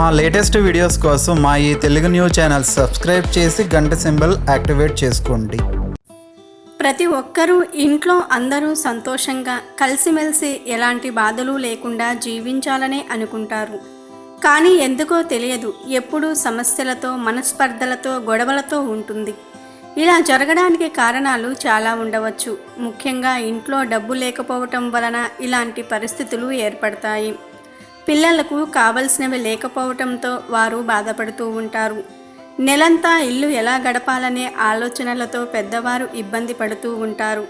మా latest videos కోసం మా ఈ తెలుగు న్యూస్ ఛానల్ సబ్స్క్రైబ్ చేసి గంట సింబల్ యాక్టివేట్ చేసుకోండి. ప్రతి ఒక్కరూ ఇంట్లో అందరూ సంతోషంగా కలిసిమెలిసి ఎలాంటి బాధలు లేకుండా జీవించాలనే అనుకుంటారు. కానీ ఎందుకో తెలియదు ఎప్పుడూ సమస్యలతో మనస్పర్ధలతో గొడవలతో ఉంటుంది. ఇలా జరగడానికి కారణాలు చాలా ఉండవచ్చు. ముఖ్యంగా ఇంట్లో డబ్బు లేకపోవటం వలన ఇలాంటి పరిస్థితులు ఏర్పడతాయి. పిల్లలకు కావలసినవి లేకపోవటంతో వారు బాధపడుతూ ఉంటారు. నెలంతా ఇల్లు ఎలా గడపాలనే ఆలోచనలతో పెద్దవారు ఇబ్బంది పడుతూ ఉంటారు.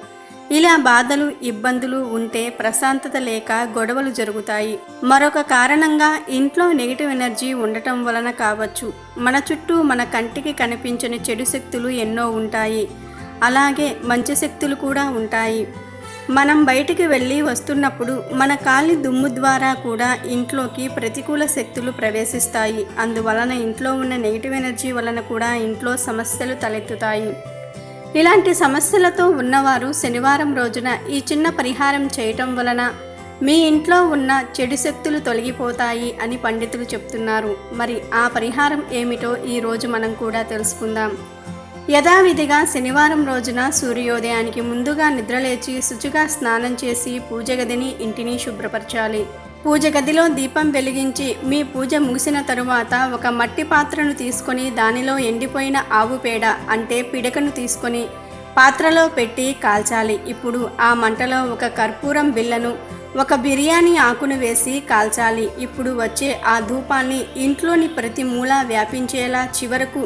ఇలా బాధలు ఇబ్బందులు ఉంటే ప్రశాంతత లేక గొడవలు జరుగుతాయి. మరొక కారణంగా ఇంట్లో నెగిటివ్ ఎనర్జీ ఉండటం వలన కావచ్చు. మన చుట్టూ మన కంటికి కనిపించని చెడు శక్తులు ఎన్నో ఉంటాయి. అలాగే మంచి శక్తులు కూడా ఉంటాయి. మనం బయటికి వెళ్ళి వస్తున్నప్పుడు మన కాలి దుమ్ము ద్వారా కూడా ఇంట్లోకి ప్రతికూల శక్తులు ప్రవేశిస్తాయి. అందువలన ఇంట్లో ఉన్న నెగిటివ్ ఎనర్జీ వలన కూడా ఇంట్లో సమస్యలు తలెత్తుతాయి. ఇలాంటి సమస్యలతో ఉన్నవారు శనివారం రోజున ఈ చిన్న పరిహారం చేయటం వలన మీ ఇంట్లో ఉన్న చెడు శక్తులు తొలగిపోతాయి అని పండితులు చెప్తున్నారు. మరి ఆ పరిహారం ఏమిటో ఈ రోజు మనం కూడా తెలుసుకుందాం. యథావిధిగా శనివారం రోజున సూర్యోదయానికి ముందుగా నిద్రలేచి శుచిగా స్నానం చేసి పూజ గదిని ఇంటిని శుభ్రపరచాలి. పూజ గదిలో దీపం వెలిగించి మీ పూజ ముగిసిన తరువాత ఒక మట్టి పాత్రను తీసుకొని దానిలో ఎండిపోయిన ఆవు పేడ అంటే పిడకను తీసుకొని పాత్రలో పెట్టి కాల్చాలి. ఇప్పుడు ఆ మంటలో ఒక కర్పూరం బిళ్ళను ఒక బిర్యానీ ఆకును వేసి కాల్చాలి. ఇప్పుడు వచ్చే ఆ ధూపాన్ని ఇంట్లోని ప్రతి మూల వ్యాపించేలా చివరకు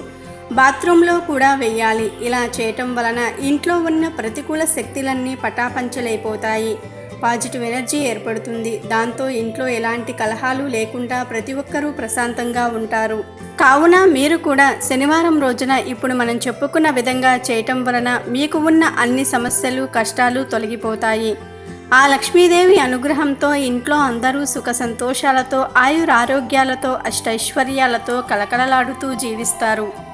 బాత్రూంలో కూడా వెయ్యాలి. ఇలా చేయటం వలన ఇంట్లో ఉన్న ప్రతికూల శక్తులన్నీ పటాపంచలైపోతాయి. పాజిటివ్ ఎనర్జీ ఏర్పడుతుంది. దాంతో ఇంట్లో ఎలాంటి కలహాలు లేకుండా ప్రతి ఒక్కరూ ప్రశాంతంగా ఉంటారు. కావున మీరు కూడా శనివారం రోజున ఇప్పుడు మనం చెప్పుకున్న విధంగా చేయటం వలన మీకు ఉన్న అన్ని సమస్యలు కష్టాలు తొలగిపోతాయి. ఆ లక్ష్మీదేవి అనుగ్రహంతో ఇంట్లో అందరూ సుఖ సంతోషాలతో ఆయురారోగ్యాలతో అష్టైశ్వర్యాలతో కలకలలాడుతూ జీవిస్తారు.